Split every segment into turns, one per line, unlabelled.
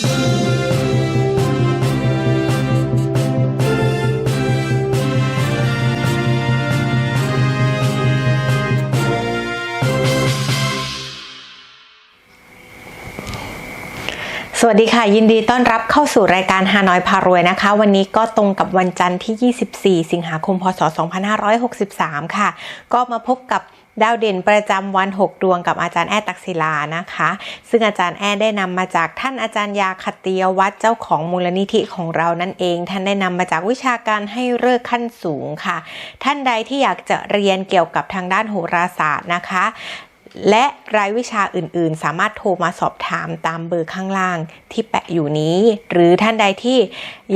Peace. สวัสดีค่ะ ยินดีต้อนรับเข้าสู่รายการฮานอยพารวยนะคะ วันนี้ก็ตรงกับวันจันทร์ที่ 24 สิงหาคม พศ 2563 ค่ะ ก็มาพบกับดาวเด่นประจำวัน 6 ดวงกับอาจารย์แอดตักศิลานะคะ ซึ่งอาจารย์แอดได้นำมาจากท่านอาจารย์ยาคติยวัฒน์เจ้าของมูลนิธิของเรานั่นเอง ท่านได้นำมาจากวิชาการให้เลิกขั้นสูงค่ะ ท่านใดที่อยากจะเรียนเกี่ยวกับทางด้านโหราศาสตร์นะคะ และรายวิชาอื่นๆ สามารถโทรมาสอบถามตามเบอร์ข้างล่างที่แปะอยู่นี้ หรือท่านใดที่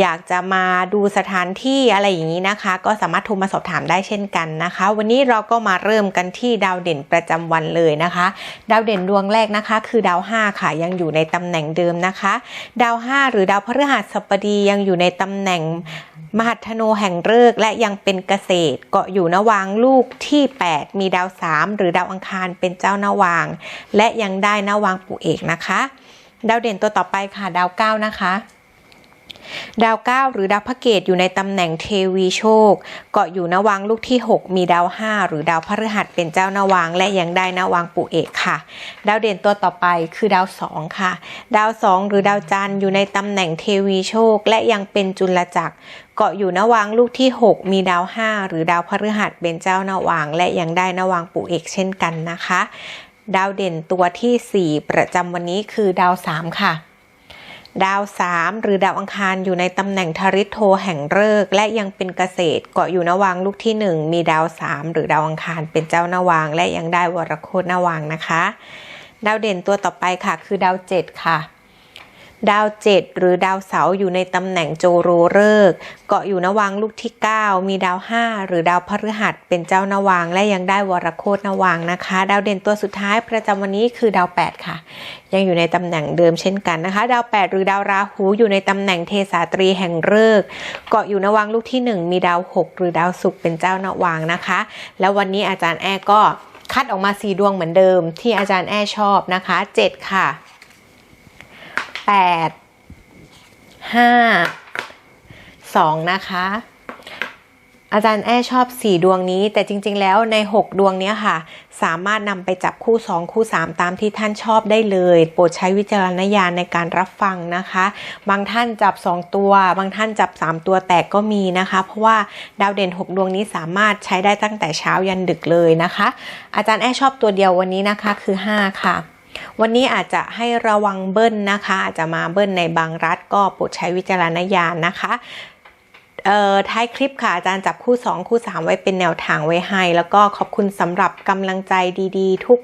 อยากจะมาดูสถานที่อะไรอย่างนี้นะคะ ก็สามารถโทรมาสอบถามได้เช่นกันนะคะ วันนี้เราก็มาเริ่มกันที่ดาวเด่นประจำวันเลยนะคะ ดาวเด่นดวงแรกนะคะ คือดาว 5 ค่ะยังอยู่ในตำแหน่งเดิมนะคะ ดาว 5 หรือดาวพฤหัสบดียังอยู่ในตำแหน่งมหัทโนแห่งฤกษ์และยังเป็นเกษตร เกาะอยู่นวางลูกที่ 8 มีดาว 3 หรือดาวอังคารเป็นเจ้านวาง และยังได้นาวางปู่เอกนะคะ ดาวเด่นตัวต่อไปค่ะดาว9นะคะดาว 9 หรือดาวพระเกตอยู่ในตำแหน่งเทวีโชค เกาะอยู่นวางลูกที่ 6 มีดาว 5 หรือดาวพฤหัสเป็นเจ้านวางและยังได้นวางปู่เอกค่ะ ดาวเด่นตัวต่อไปคือดาว 2 ค่ะ ดาว 2 หรือดาวจันทร์อยู่ในตำแหน่งเทวีโชค และยังเป็นจุลจักร กาะอยู่นวางลูกที่ 6 มีดาว 5 หรือดาวพฤหัสเป็นเจ้านวางและยังได้นวางปู่เอกเช่นกันนะคะ ดาวเด่นตัวทีสี่ 4 ประจำวันนี้คือดาว 3 ค่ะ ดาว 3 หรือดาวอังคารอยู่ในตำแหน่งทริโทแห่งฤกษ์และยังเป็นเกษตรเกาะอยู่นวางลูกที่ 1 มีดาว 3 หรือดาวอังคารเป็นเจ้านวางและยังได้วรโคตนวางนะคะ ดาวเด่นตัวต่อไปค่ะ คือดาว 7 ค่ะ ดาว7หรือดาวเสาอยู่ในตำแหน่งโจโรฤกษ์เกาะอยู่นวางลูกที่ 9 มีดาว 5 หรือดาวพฤหัสเป็นเจ้านวางและยังได้วรโคตนวางนะคะ ดาวเด่นตัวสุดท้ายประจำวันนี้คือดาว 8 ค่ะ ยังอยู่ในตำแหน่งเดิมเช่นกันนะคะ ดาว 8 หรือดาวราหูอยู่ในตำแหน่งเทสาตรีแห่งฤกษ์เกาะอยู่นวางลูกที่ 1 มีดาว 6 หรือดาวศุกร์เป็นเจ้านวางนะคะ แล้ววันนี้อาจารย์แอก็คัดออกมาสีดวงเหมือนเดิมที่อาจารย์แอชอบนะคะ 7 ค่ะ ดห้าสองนะคะอาจารย์แอ้ชอบสี่ดวงนี้ แต่จริง ๆ แล้วใน 6 ดวงนี้ค่ะ สามารถนำไปจับคู่ 2 คู่ 3 ตามที่ท่านชอบได้เลย โปรดใช้วิจารณญาณในการรับฟังนะคะ บางท่านจับ 2 ตัว บางท่านจับ 3 ตัวแตกก็มีนะคะ เพราะว่าดาวเด่น 6 ดวงนี้สามารถใช้ได้ตั้งแต่เช้ายันดึกเลยนะคะ อาจารย์แอ้ชอบตัวเดียววันนี้นะคะคือ 5 ค่ะ วันนี้อาจจะให้ระวังเบิ้ลนะคะ อาจจะมาเบิ้ลในบางรัฐก็โปรดใช้วิจารณญาณนะคะท้ายคลิปค่ะ อาจารย์จับคู่ 2 คู่ 3 ไว้เป็นแนวทางไว้ให้ แล้วก็ขอบคุณสำหรับกำลังใจดีๆ ทุก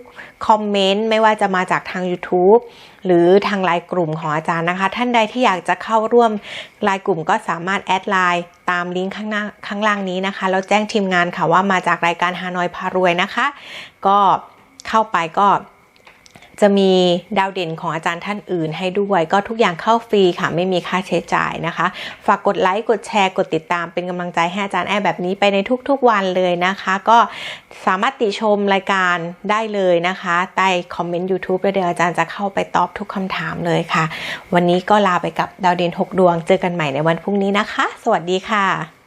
คอมเมนต์ ไม่ว่าจะมาจากทาง YouTube หรือทางไลน์กลุ่มของอาจารย์นะคะ ท่านใดที่อยากจะเข้าร่วมไลน์กลุ่มก็สามารถแอดไลน์ตามลิงก์ข้างหน้าข้างล่างนี้นะคะ แล้วแจ้งทีมงานค่ะว่ามาจากรายการฮานอยพารวยนะคะ ก็เข้าไปก็ จะมีดาวเด่นของอาจารย์ท่านอื่นให้ด้วย ก็ทุกอย่างเข้าฟรีค่ะ ไม่มีค่าใช้จ่ายนะคะ ฝากกดไลค์ กดแชร์ กดติดตามเป็นกำลังใจให้อาจารย์แอร์แบบนี้ไปในทุกๆวันเลยนะคะ ก็สามารถติชมรายการได้เลยนะคะใต้คอมเมนต์ YouTube แล้วเดี๋ยวอาจารย์จะเข้าไปตอบทุกคำถามเลยค่ะ วันนี้ก็ลาไปกับดาวเด่น6 ดวง เจอกันใหม่ในวันพรุ่งนี้นะคะ สวัสดีค่ะ